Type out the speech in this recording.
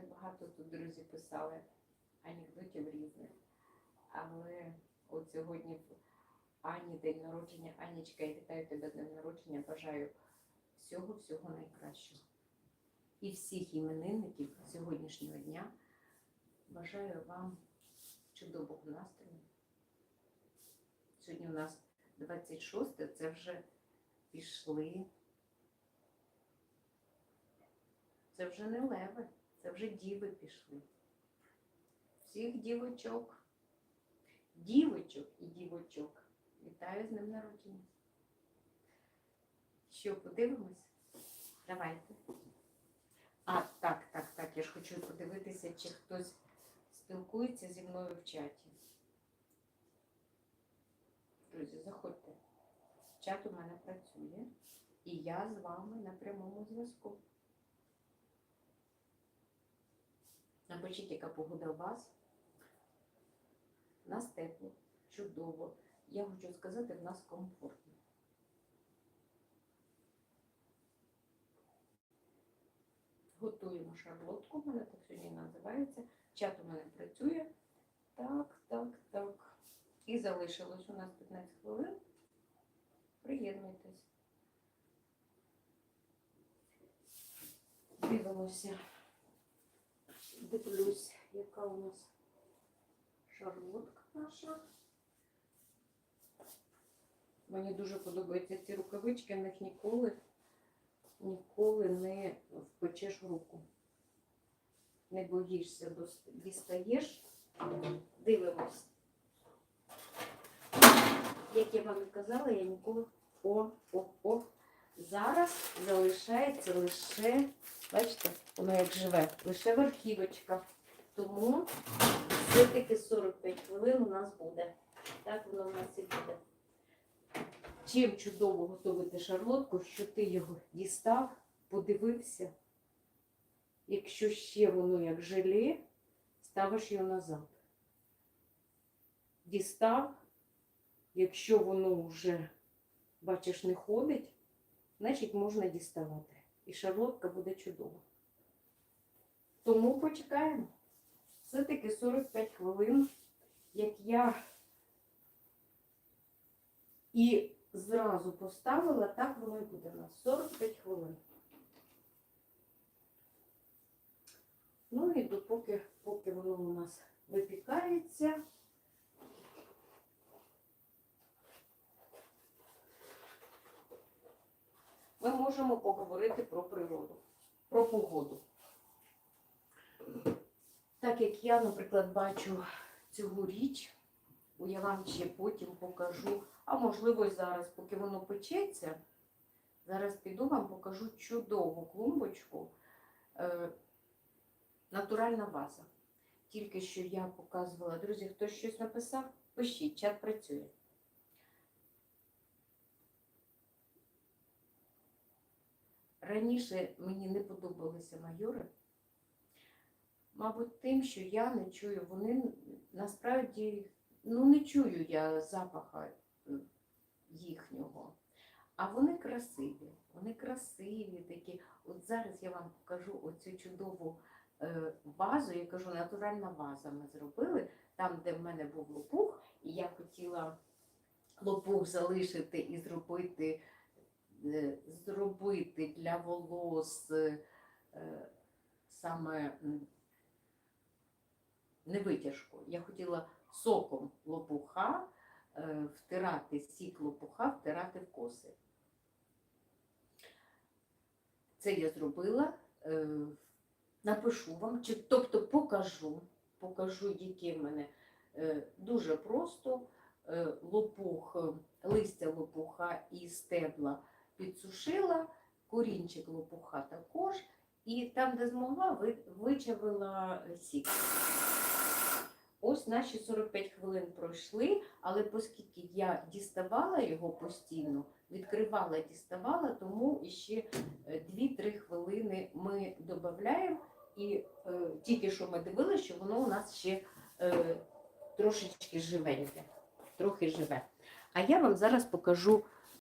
так багато тут друзі писали анекдотів різних. Але от сьогодні Ані день народження. Анічка, я вітаю тебе з днем народження. Бажаю всього-всього найкращого. І всіх іменинників сьогоднішнього дня бажаю вам чудового настрою. Сьогодні у нас 26, це вже пішли. Це вже не леви, це вже діви пішли. Всіх дівочок, дівочок і дівочок. Вітаю з ним народження. Що, подивимось? Давайте. А, так, так, так. Я ж хочу подивитися, чи хтось спілкується зі мною в чаті. Друзі, заходьте. Чат у мене працює. І я з вами на прямому зв'язку. Напишіть, яка погода у вас. Нас тепло, чудово. Я хочу сказати, в нас комфортно. Готуємо шарлотку, в мене так сьогодні називається. Чат у мене працює. Так, так, так. І залишилось у нас 15 хвилин. Приєднуйтесь. Дивимося. Дивлюсь, яка у нас шарлотка наша. Мені дуже подобаються ці рукавички, в них ніколи, ніколи не впечеш руку. Не боїшся, дістаєш, дивимось. Як я вам і казала, я ніколи о, о, о. Зараз залишається лише, бачите, воно як живе, лише верхівочка. Тому все-таки 45 хвилин у нас буде. Так воно у нас і буде. Чим чудово готувати шарлотку, що ти його дістав, подивився. Якщо ще воно як желе, ставиш його назад. Дістав, якщо воно вже, бачиш, не ходить, значить можна діставати. І шарлотка буде чудова. Тому почекаємо. Все-таки 45 хвилин, як я і зразу поставила, так воно і буде у нас 45 хвилин. Ну і допоки поки воно у нас випікається. Ми можемо поговорити про природу, про погоду. Так як я, наприклад, бачу цьогоріч, я вам ще потім покажу, а можливо зараз, поки воно печеться, зараз піду вам покажу чудову клумбочку. Е, натуральна ваза. Тільки що я показувала. Друзі, хтось щось написав? Пишіть, чат працює. Раніше мені не подобалися майори. Мабуть, тим, що я не чую, вони насправді ну не чую я запаха їхнього. А вони красиві, вони красиві такі. От зараз я вам покажу оцю чудову е, вазу, я кажу, натуральна ваза ми зробили, там, де в мене був лопух, і я хотіла лопух залишити і зробити, зробити для волос е, е, саме не витяжку. Я хотіла соком лопуха е, втирати сік лопуха, втирати в коси. Це я зробила. е, Напишу вам, чи, тобто покажу, покажу, які в мене е, дуже просто е, лопух, е, листя лопуха і стебла підсушила, корінчик лопуха також, і там, де змогла, вичавила е, сік. Ось наші 45 хвилин пройшли, але оскільки я діставала його постійно, відкривала, діставала, тому ще 2-3 хвилини ми додаємо. І е, тільки що ми дивилися, що воно у нас ще е, трошечки живеньке, трохи живе. А я вам зараз покажу